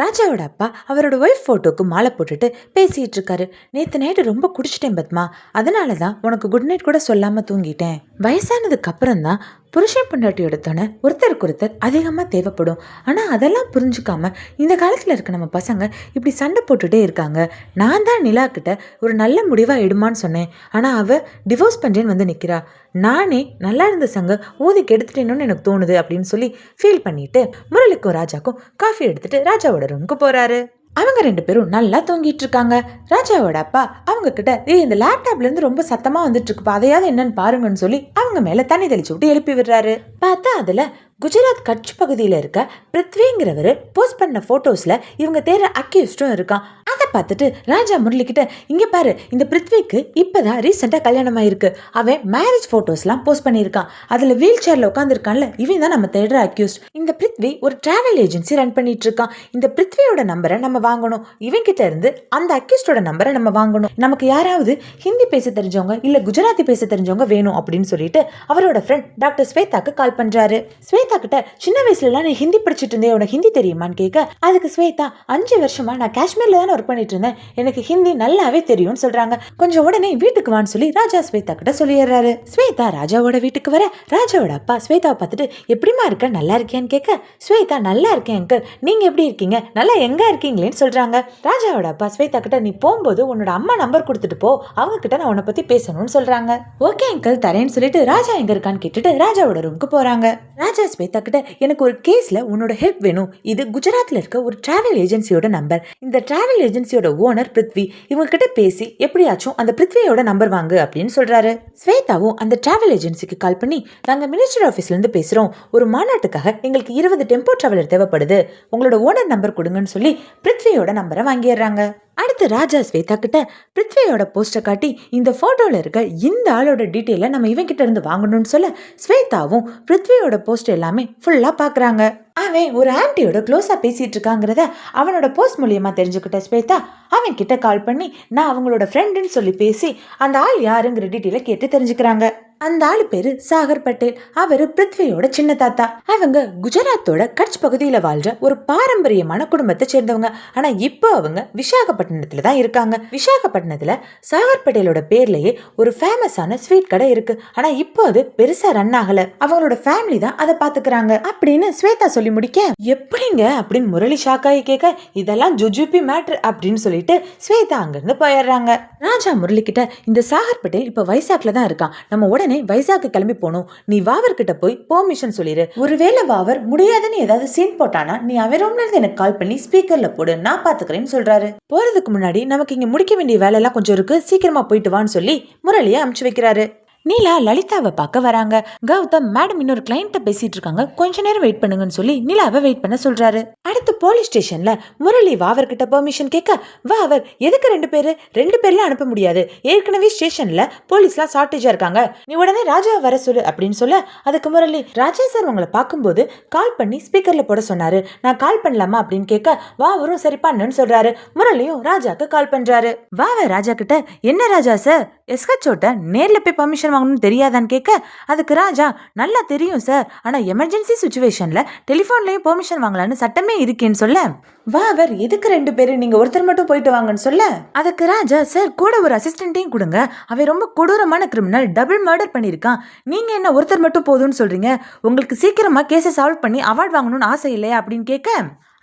ராஜாவோட அப்பா அவரோட ஒய்ஃப் ஃபோட்டோக்கு மாலை போட்டுட்டு பேசிகிட்டு இருக்காரு. நேற்று நைட்டு ரொம்ப குடிச்சிட்டேன் பத்மா. அதனால தான் உனக்கு குட் நைட் கூட சொல்லாமல் தூங்கிட்டேன். வயசானதுக்கு அப்புறம் தான் புருஷன் பொண்டாட்டியோட துணை ஒருத்தருக்கு ஒருத்தர் அதிகமாக தேவைப்படும். ஆனால் அதெல்லாம் புரிஞ்சுக்காம இந்த காலத்தில் இருக்க நம்ம பசங்க இப்படி சண்டை போட்டுட்டே இருக்காங்க. நான் தான் நிலா கிட்ட ஒரு நல்ல முடிவாக எடுமான்னு சொன்னேன். ஆனால் அவள் டிவோர்ஸ் பண்ணுறேன்னு வந்து நிற்கிறா நானே நல்லா இருந்த சங்க ஊதி கெடுத்துட்டேனோன்னு எனக்கு தோணுது அப்படின்னு சொல்லி ஃபீல் பண்ணிட்டு முரளிக்கும் ராஜாக்கும் காஃபி எடுத்துட்டு ராஜாவோட ரூமுக்கு போகிறாரு அவங்க ரெண்டு பேரும் நல்லா தூங்கிட்டு இருக்காங்க. ராஜாவோட அப்பா அவங்க கிட்ட ஏய் இந்த லேப்டாப்ல இருந்து ரொம்ப சத்தமா வந்துட்டு இருக்குப்பா. அதையாவது என்னன்னு பாருங்கன்னு சொல்லி அவங்க மேல தண்ணி தெளிச்சு விட்டு எழுப்பி விடுறாரு. பார்த்தா அதுல குஜராத் கட்ச் பகுதியில் இருக்க பிருத்விங்கிறவர் போஸ்ட் பண்ண ஃபோட்டோஸில் இவங்க தேடுற அக்யூஸ்டும் இருக்கான். பார்த்துட்டு ராஜா முரளிக்கிட்ட இங்கே பாரு இந்த பிருத்விக்கு இப்போதான் ரீசெண்டாக கல்யாணம் ஆயிருக்கு அவன் மேரேஜ் ஃபோட்டோஸ்லாம் போஸ்ட் பண்ணியிருக்கான். அதில் வீல் சேரில் உட்காந்துருக்கான்ல இவன் தான் நம்ம தேடுற அக்யூஸ்ட் இந்த பிருத்வி ஒரு டிராவல் ஏஜென்சி ரன் பண்ணிட்டு இருக்கான் இந்த பிருத்வியோட நம்பரை நம்ம வாங்கணும். இவன்கிட்ட இருந்து அந்த அக்யூஸ்டோட நம்பரை நம்ம வாங்கணும். நமக்கு யாராவது ஹிந்தி பேச தெரிஞ்சவங்க இல்லை குஜராத்தி பேச தெரிஞ்சவங்க வேணும் அப்படின்னு சொல்லிட்டு அவரோட ஃப்ரெண்ட் டாக்டர் ஸ்வேதாக்கு கால் பண்ணுறாரு ஸ்வேதா கிட்ட சின்ன வயசுலலாம் நீ ஹிந்தி படிச்சுட்டு இருந்தே உனக்கு ஹிந்தி தெரியுமான்னு கேட்க அதுக்கு ஸ்வேதா அஞ்சு வருஷமா நான் காஷ்மீரில் தானே ஒர்க் பண்ணிட்டு இருந்தேன். எனக்கு ஹிந்தி நல்லாவே தெரியும்னு சொல்றாங்க. கொஞ்சம் உடனே வீட்டுக்கு வான்னு சொல்லி ராஜா ஸ்வேதா கிட்ட சொல்லிடுறாரு. ஸ்வேதா ராஜாவோட வீட்டுக்கு வர. ராஜாவோட அப்பா ஸ்வேதாவை பார்த்துட்டு எப்படிமா இருக்க? நல்லா இருக்கியான்னு கேட்க ஸ்வேதா நல்லா இருக்கேன் அங்கிள் நீங்க எப்படி இருக்கீங்க? நல்லா எங்க இருக்கீங்களேன்னு சொல்றாங்க. ராஜாவோட அப்பா ஸ்வேதா கிட்ட நீ போகும்போது உன்னோட அம்மா நம்பர் கொடுத்துட்டு போ. அவங்க கிட்ட நான் உன்னை பத்தி பேசணும்னு சொல்றாங்க. ஓகே அங்கிள் தரேன்னு சொல்லிட்டு ராஜா எங்க இருக்கான்னு கேட்டுட்டு ராஜாவோட ரூமுக்கு போறாங்க. ராஜா ஸ்வேதா கிட்ட எனக்கு ஒரு கேஸ்ல உன்னோட ஹெல்ப் வேணும். இது குஜராத்ல இருக்க ஒரு டிராவல் ஏஜென்சியோட நம்பர் இந்த டிராவல் ஏஜென்சி ஏஜென்சியோட ஓனர் பிருத்வி. இவங்க கிட்ட பேசி எப்படியாச்சும் அந்த பிருத்வியோட நம்பர் வாங்கு அப்படின்னு சொல்றாரு. ஸ்வேதாவும் அந்த டிராவல் ஏஜென்சிக்கு கால் பண்ணி நாங்க மினிஸ்டர் ஆஃபீஸ்ல இருந்து பேசுறோம். ஒரு மாநாட்டுக்காக எங்களுக்கு இருபது டெம்போ டிராவலர் தேவைப்படுது. உங்களோட ஓனர் நம்பர் கொடுங்கன்னு சொல்லி பிருத்வியோட நம்பரை வாங்கிடுறாங்க. அடுத்து ராஜா ஸ்வேதா கிட்ட பிருத்வியோட போஸ்டை காட்டி இந்த ஃபோட்டோவில் இருக்க இந்த ஆளோட டீட்டெயிலை நம்ம இவன்கிட்ட இருந்து வாங்கணும்னு சொல்ல ஸ்வேதாவும் பிருத்வியோட போஸ்ட் எல்லாமே ஃபுல்லாக பார்க்குறாங்க அவன் ஒரு ஆன்ட்டியோட க்ளோஸாக பேசிகிட்டு இருக்காங்கிறத அவனோட போஸ்ட் மூலியமாக தெரிஞ்சுக்கிட்ட ஸ்வேதா அவன் கிட்ட கால் பண்ணி நான் அவங்களோட ஃப்ரெண்டுன்னு சொல்லி பேசி அந்த ஆள் யாருங்கிற டீட்டெயிலை கேட்டு தெரிஞ்சுக்கிறாங்க. அந்த ஆளு பேரு சாகர் பட்டேல். அவரு பிருத்வியோட சின்ன தாத்தா. அவங்க குஜராத்தோட கட்ச் பகுதியில் வாழ்ற ஒரு பாரம்பரியமான குடும்பத்தை சேர்ந்தவங்க. ஆனா இப்போ அவங்க விசாகப்பட்டினத்துல தான் இருக்காங்க. விசாகப்பட்டினத்துல சாகர் பட்டேலோட பேர்லயே ஒரு ஃபேமஸான ஸ்வீட் கடை இருக்கு. ஆனா இப்போ அது பெருசா ரன் ஆகல. அவங்களோட ஃபேமிலி தான் அதை பாத்துக்கிறாங்க. அப்படின்னு ஸ்வேதா சொல்லி முடிக்க எப்படிங்க? அப்படின்னு முரளி ஷாக்காயி கேட்க இதெல்லாம் ஜுஜுபி மேட்ரு அப்படின்னு சொல்லிட்டு ஸ்வேதா அங்கிருந்து போயிடுறாங்க. ராஜா முரளி கிட்ட இந்த சாகர் பட்டேல் இப்ப வைசாக்ல தான் இருக்கான். நம்ம உடனே வைசாக்கு கிளம்பி போகணும் நீ வாவர் கிட்ட போய் பெர்மிஷன் சொல்லிடு ஒருவேளை வாவர் முடியாதுன்னு ஏதாவது சீன் போட்டானா நீ அவன் ரூம்ல இருந்து எனக்கு கால் பண்ணி ஸ்பீக்கர்ல போடு நான் பாத்துக்கிறேன்னு சொல்றாரு. போறதுக்கு முன்னாடி நமக்கு இங்க முடிக்க வேண்டிய வேலையெல்லாம் கொஞ்சம் இருக்கு. சீக்கிரமா போயிட்டு வான்னு சொல்லி முரளியை அமுச்சு வைக்கிறாரு. நீலா லலிதாவை பார்க்க வராங்க. கௌதம் மேடம் இன்னொரு கிளைண்ட்டை பேசிட்டு இருக்காங்க. கொஞ்ச நேரம் வெயிட் பண்ணுங்கன்னு சொல்லி நிலாவை வெயிட் பண்ண சொல்றாரு. அடுத்து போலீஸ் ஸ்டேஷன்ல முரளி வாவர்கிட்ட பெர்மிஷன் கேட்க வாவர் எதுக்கு ரெண்டு பேரு? ரெண்டு பேர்ல அனுப்ப முடியாது. ஏற்கனவே ஸ்டேஷன்ல போலீஸ்லாம் ஷார்டேஜா இருக்காங்க. நீ உடனே ராஜா வர சொல்லு அப்படின்னு சொல்ல அதுக்கு முரளி ராஜா சார் உங்களை பார்க்கும்போது கால் பண்ணி ஸ்பீக்கர்ல போட சொன்னாரு. நான் கால் பண்ணலாமா? அப்படின்னு கேட்க வாவரும் சரி பண்ணுன்னு சொல்றாரு. முரளியும் ராஜாக்கு கால் பண்றாரு. வாவர் ராஜா கிட்ட. என்ன ராஜா சார் எஸ்கச்சோட்ட நேர்ல போய் பர்மிஷன் வாங்கணும்னு தெரியாதான்னு கேட்க அதுக்கு ராஜா நல்லா தெரியும் சார் ஆனா எமர்ஜென்சி சுச்சுவேஷன்ல டெலிஃபோன்லயும் பெர்மிஷன் வாங்கலாம்னு சட்டமே இருக்கேன்னு சொல்ல. வா அவர் எதுக்கு ரெண்டு பேரும்? நீங்க ஒருத்தர் மட்டும் போயிட்டு வாங்கன்னு சொல்ல. அதுக்கு ராஜா சார் கூட ஒரு அசிஸ்டன்ட்டையும் கொடுங்க. அவன் ரொம்ப கொடூரமான கிரிமினல் டபுள் மர்டர் பண்ணியிருக்கான். நீங்க என்ன ஒருத்தர் மட்டும் போதும்னு சொல்றீங்க? உங்களுக்கு சீக்கிரமா கேஸை சால்வ் பண்ணி அவார்ட் வாங்கணும்னு ஆசை இல்லையா அப்படின்னு கேட்க.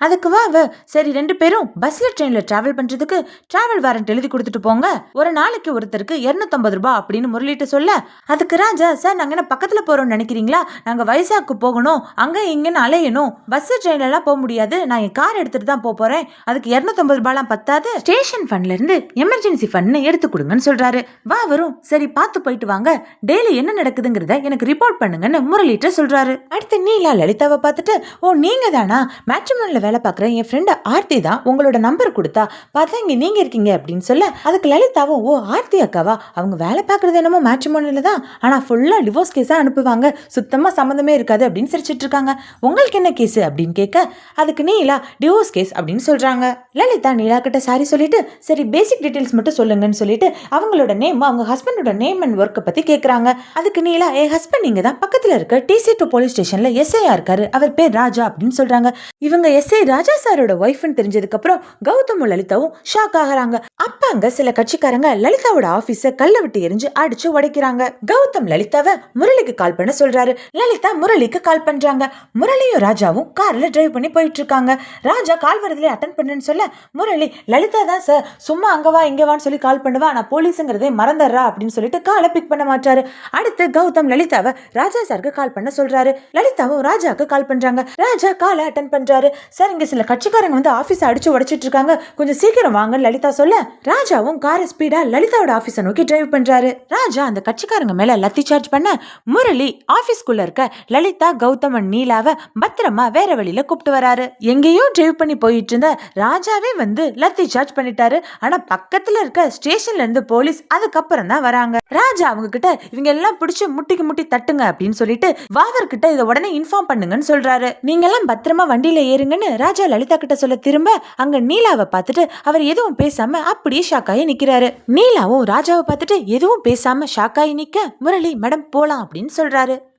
அதுக்கு வா அவ சரி ரெண்டு பேரும் பஸ்ல ட்ரெயின்ல டிராவல் பண்றதுக்கு டிராவல் வாரண்ட் எழுதி கொடுத்துட்டு போங்க. ஒரு நாளைக்கு ஒருத்தருக்கு இருநூத்தம்பது ரூபாய் அப்படின்னு முரளிட்டு சொல்ல அதுக்கு ராஜா சார் நாங்க என்ன பக்கத்துல போறோம்னு நினைக்கிறீங்களா? நாங்க வைசாக்கு போகணும் அங்க இங்கன்னு அலையணும். பஸ் ட்ரெயின்ல எல்லாம் போக முடியாது. நான் என் கார் எடுத்துட்டு தான் போக போறேன். அதுக்கு இருநூத்தம்பது ரூபாய்லாம் பத்தாது. ஸ்டேஷன் ஃபண்ட்ல இருந்து எமர்ஜென்சி ஃபண்ட்னு எடுத்து கொடுங்கன்னு சொல்றாரு. வா வரும். சரி பார்த்து போயிட்டு வாங்க. டெய்லி என்ன நடக்குதுங்கிறத எனக்கு ரிப்போர்ட் பண்ணுங்கன்னு முரளிட்ட சொல்றாரு. அடுத்து நீலா லலிதாவை பார்த்துட்டு ஓ நீங்க தானா மேட்ரிமோனில் வேலை பார்க்குற என் ஃப்ரெண்டு ஆர்த்தி தான் உங்களோட நம்பர் கொடுத்தா பார்த்தா இங்கே நீங்கள் இருக்கீங்க அப்படின்னு சொல்ல அதுக்கு லலிதாவும் ஓ ஆர்த்தி அக்காவா? அவங்க வேலை பார்க்குறது என்னமோ மேட்ரிமோனியில் தான். ஆனால் ஃபுல்லாக டிவோர்ஸ் கேஸாக அனுப்புவாங்க. சுத்தமாக சம்மந்தமே இருக்காது அப்படின்னு சிரிச்சிட்டு இருக்காங்க. உங்களுக்கு என்ன கேஸு அப்படின்னு கேட்க அதுக்கு நீலா டிவோர்ஸ் கேஸ் அப்படின்னு சொல்கிறாங்க லலிதா நீலா கிட்ட சாரி சொல்லிட்டு சரி பேசிக் டீட்டெயில்ஸ் மட்டும் சொல்லுங்கன்னு சொல்லிட்டு அவங்களோட நேம் அவங்க ஹஸ்பண்டோட நேம் அண்ட் ஒர்க்கை பற்றி கேட்குறாங்க அதுக்கு நீலா என் ஹஸ்பண்ட் இங்கே தான். பக்கத்தில் இருக்க டிசி டூ போலீஸ் ஸ்டேஷனில் எஸ்ஐயா இருக்காரு. அவர் பேர் ராஜா அப்படின்னு சொல்கிறாங்க இவங்க எஸ் சரி ராஜா சாரோட ஒய்ஃப்னு தெரிஞ்சதுக்கு அப்புறம் கௌதமும் லலிதாவும் ஷாக் ஆகுறாங்க. அப்ப அங்க சில கட்சிக்காரங்க லலிதாவோட ஆபீஸ கல்ல விட்டு எரிஞ்சு அடிச்சு உடைக்கிறாங்க. கௌதம் லலிதாவை முரளிக்கு கால் பண்ண சொல்றாரு. லலிதா முரளிக்கு கால் பண்றாங்க. முரளியும் ராஜாவும் கார்ல டிரைவ் பண்ணி போயிட்டு இருக்காங்க ராஜா கால் வரதுல அட்டன் பண்ணுன்னு சொல்ல முரளி லலிதா தான் சார் சும்மா அங்க வா இங்க வான்னு சொல்லி கால் பண்ணுவா. நான் போலீஸுங்கிறதே மறந்துடுறா அப்படின்னு சொல்லிட்டு காலை பிக் பண்ண மாட்டாரு. அடுத்து கௌதம் லலிதாவை ராஜா சாருக்கு கால் பண்ண சொல்றாரு. லலிதாவும் ராஜாக்கு கால் பண்றாங்க. ராஜா காலை அட்டன் பண்றாரு. சார் சார் இங்கே சில கட்சிக்காரங்க வந்து ஆஃபீஸை அடிச்சு உடச்சிட்டு இருக்காங்க. கொஞ்சம் சீக்கிரம் வாங்க லலிதா சொல்ல. ராஜாவும் காரை ஸ்பீடாக லலிதாவோட ஆஃபீஸை நோக்கி டிரைவ் பண்ணுறாரு ராஜா அந்த கட்சிக்காரங்க மேலே லத்தி சார்ஜ் பண்ண முரளி ஆஃபீஸ்க்குள்ளே இருக்க லலிதா கௌதம் நீலாவை பத்திரமா வேற வழியில் கூப்பிட்டு வராரு. எங்கேயோ டிரைவ் பண்ணி போயிட்டு இருந்த ராஜாவே வந்து லத்தி சார்ஜ் பண்ணிட்டாரு. ஆனால் பக்கத்தில் இருக்க ஸ்டேஷன்ல இருந்து போலீஸ் அதுக்கப்புறம் தான் வராங்க. ராஜா அவங்க கிட்ட இவங்க எல்லாம் பிடிச்சி முட்டிக்கு முட்டி தட்டுங்க அப்படின்னு சொல்லிட்டு வாவர் கிட்ட இதை உடனே இன்ஃபார்ம் பண்ணுங்கன்னு சொல்றாரு. நீங்க எல்லாம் பத்திரமா வண்டியில ஏறுங்கன்னு ராஜா லலிதா கிட்ட சொல்ல திரும்ப அங்க நீலாவை பார்த்துட்டு அவர் எதுவும் பேசாம அப்படியே ஷாக்காயி நிக்கிறாரு. நீலாவும் ராஜாவை பார்த்துட்டு எதுவும் பேசாம ஷாக்காயி நிக்க முரளி மேடம் போலாம் அப்படின்னு சொல்றாரு.